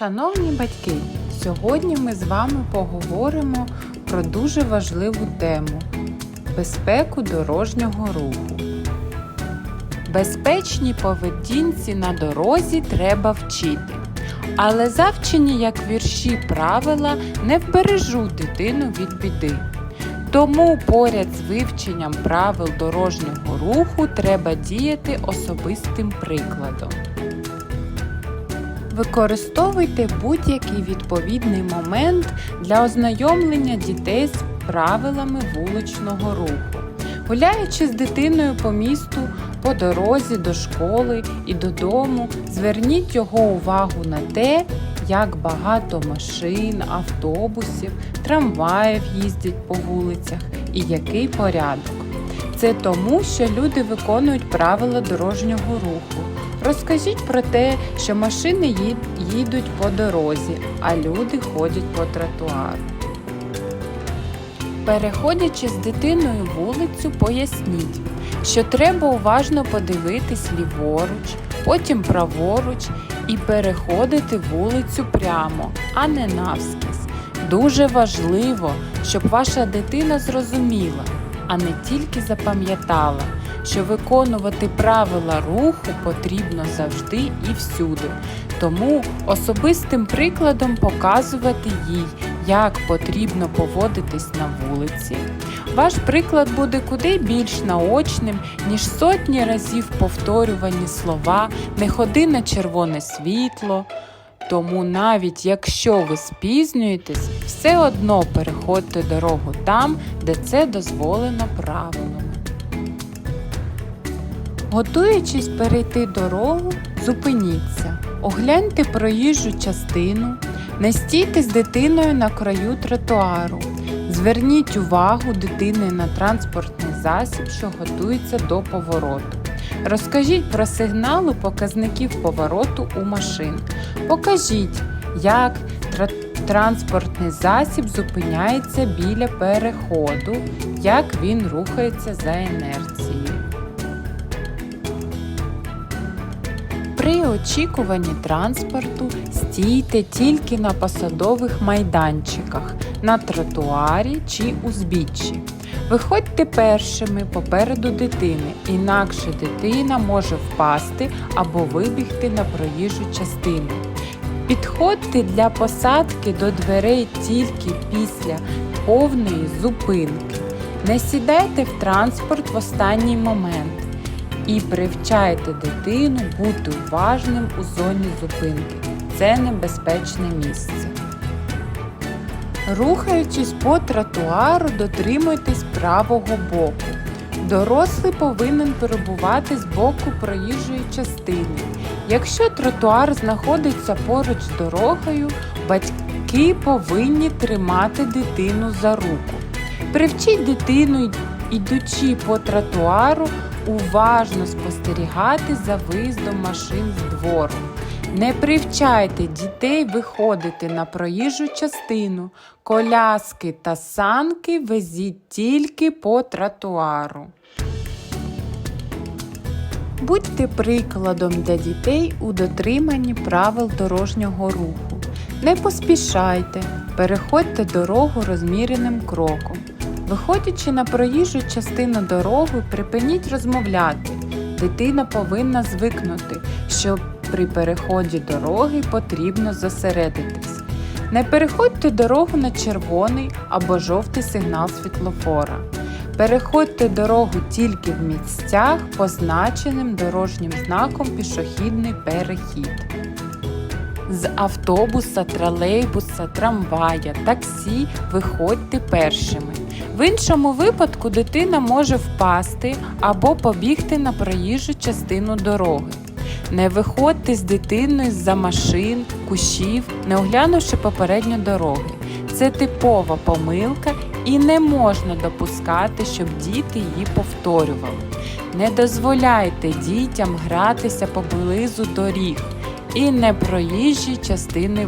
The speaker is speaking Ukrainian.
Шановні батьки, сьогодні ми з вами поговоримо про дуже важливу тему безпеку дорожнього руху. Безпечній поведінці на дорозі треба вчити. Але завчені, як вірші правила, не вбережуть дитину від біди. Тому поряд з вивченням правил дорожнього руху треба діяти особистим прикладом. Використовуйте будь-який відповідний момент для ознайомлення дітей з правилами вуличного руху. Гуляючи з дитиною по місту, по дорозі до школи і додому, зверніть його увагу на те, як багато машин, автобусів, трамваїв їздять по вулицях і який порядок. Це тому, що люди виконують правила дорожнього руху. Розкажіть про те, що машини їдуть по дорозі, а люди ходять по тротуару. Переходячи з дитиною вулицю, поясніть, що треба уважно подивитись ліворуч, потім праворуч і переходити вулицю прямо, а не навскіз. Дуже важливо, щоб ваша дитина зрозуміла, а не тільки запам'ятала, що виконувати правила руху потрібно завжди і всюди. Тому особистим прикладом показувати їй, як потрібно поводитись на вулиці. Ваш приклад буде куди більш наочним, ніж сотні разів повторювані слова не ходи на червоне світло. Тому навіть якщо ви спізнюєтесь, все одно переходьте дорогу там, де це дозволено правилами. Готуючись перейти дорогу, зупиніться, огляньте проїжджу частину, не стійте з дитиною на краю тротуару. Зверніть увагу дитини на транспортний засіб, що готується до повороту. Розкажіть про сигнали показників повороту у машин. Покажіть, як тра- транспортний засіб зупиняється біля переходу, як він рухається за інерцією. При очікуванні транспорту стійте тільки на посадових майданчиках, на тротуарі чи узбіччі. Виходьте першими попереду дитини, інакше дитина може впасти або вибігти на проїжджу частину. Підходьте для посадки до дверей тільки після повної зупинки. Не сідайте в транспорт в останній момент і привчайте дитину бути уважним у зоні зупинки. Це небезпечне місце. Рухаючись по тротуару, дотримуйтесь правого боку. Дорослий повинен перебувати з боку проїжджої частини. Якщо тротуар знаходиться поруч з дорогою, батьки повинні тримати дитину за руку. Привчіть дитину, ідучи по тротуару, уважно спостерігати за виїздом машин з двору. Не привчайте дітей виходити на проїжджу частину. Коляски та санки везіть тільки по тротуару. Будьте прикладом для дітей у дотриманні правил дорожнього руху. Не поспішайте, переходьте дорогу розміреним кроком. Виходячи на проїжджу частину дороги, припиніть розмовляти. Дитина повинна звикнути, що при переході дороги потрібно зосередитись. Не переходьте дорогу на червоний або жовтий сигнал світлофора. Переходьте дорогу тільки в місцях, позначеним дорожнім знаком пішохідний перехід. З автобуса, тролейбуса, трамвая, таксі виходьте першими. В іншому випадку дитина може впасти або побігти на проїжджу частину дороги. Не виходьте з дитиною з-за машин, кущів, не оглянувши попередньо дороги. Це типова помилка і не можна допускати, щоб діти її повторювали. Не дозволяйте дітям гратися поблизу доріг і непроїжджій частини